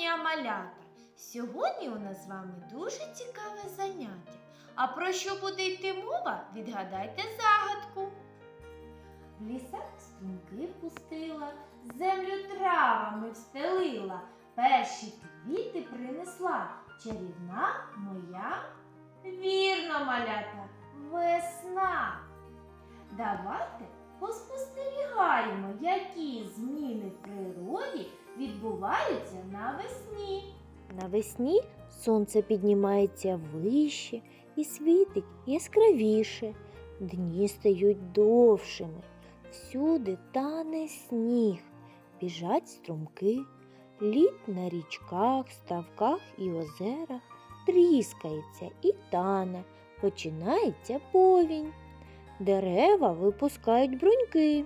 дня, малята! Сьогодні у нас з вами дуже цікаве заняття. А про що буде йти мова? Відгадайте загадку. В лісах струмки пустила, землю травами встелила, перші квіти принесла. Чарівна моя вірно, малята, весна. Давайте поспостерігаємо, які зміни в природі відбуваються навесні. Навесні сонце піднімається вище і світить яскравіше. Дні стають довшими. Всюди тане сніг, біжать струмки, лід на річках, ставках і озерах тріскається і тане, починається повінь. Дерева випускають бруньки.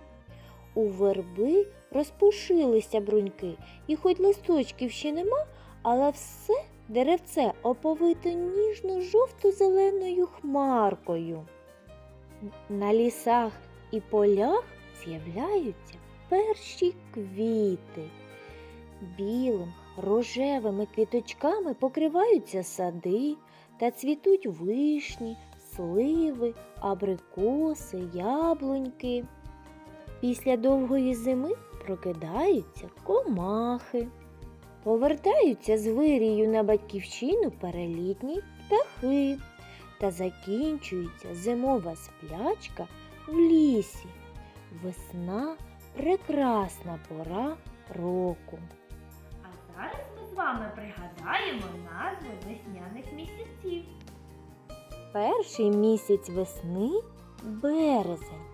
У верби розпушилися бруньки, і хоч листочків ще нема, але все деревце оповито ніжно-жовто-зеленою хмаркою. На лісах і полях з'являються перші квіти. Білим, рожевими квіточками покриваються сади та цвітуть вишні, сливи, абрикоси, яблуньки. Після довгої зими прокидаються комахи. Повертаються з вирію на батьківщину перелітні птахи та закінчується зимова сплячка в лісі. Весна прекрасна пора року. А зараз ми з вами пригадаємо назви весняних місяців. Перший місяць весни березень.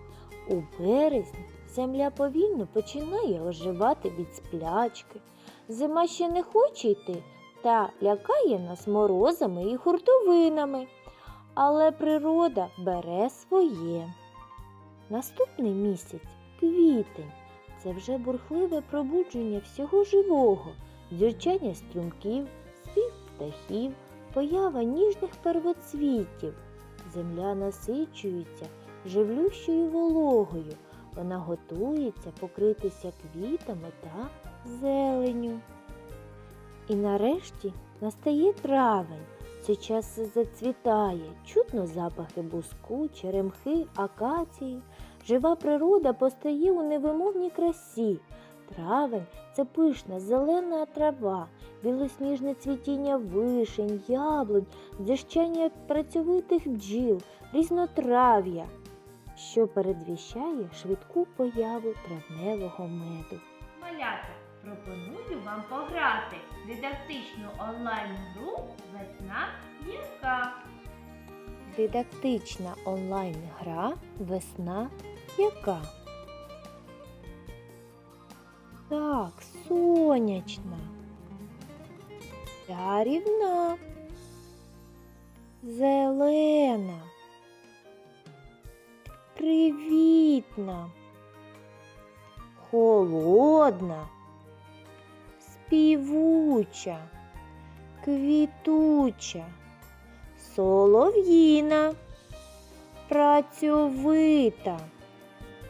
У березні земля повільно починає оживати від сплячки. Зима ще не хоче йти та лякає нас морозами і хуртовинами. Але природа бере своє. Наступний місяць квітень. Це вже бурхливе пробудження всього живого, дзюрчання стрюмків, спів птахів, поява ніжних первоцвітів. Земля насичується живлющою вологою. Вона готується покритися квітами та зеленю. І нарешті настає травень. Цей час зацвітає, чутно запахи буску, черемхи, акації. Жива природа постає у невимовній красі. Травень це пишна зелена трава, білосніжне цвітіння вишень, яблунь, дзищання працьовитих бджіл, різнотрав'я, що передвіщає швидку появу травневого меду. Малята, пропоную вам пограти в дидактичну онлайн-гру Весна яка. Дидактична онлайн-гра Весна яка? Так, сонячна, чарівна, зелена, привітна, холодна, співуча, квітуча. Солов'їна, працьовита,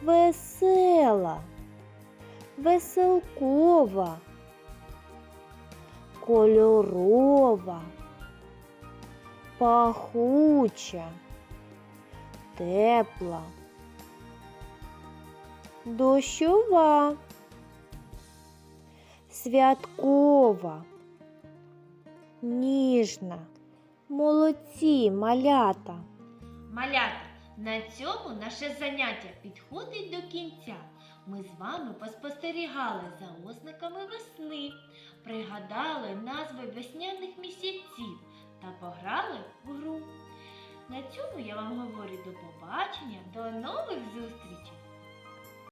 весела, веселкова, кольорова, пахуча, тепла, дощова, святкова, ніжна. Молодці, малята! Малята, на цьому наше заняття підходить до кінця. Ми з вами поспостерігали за ознаками весни, пригадали назви весняних місяців та пограли в гру. На цьому я вам говорю до побачення, до нових зустрічей!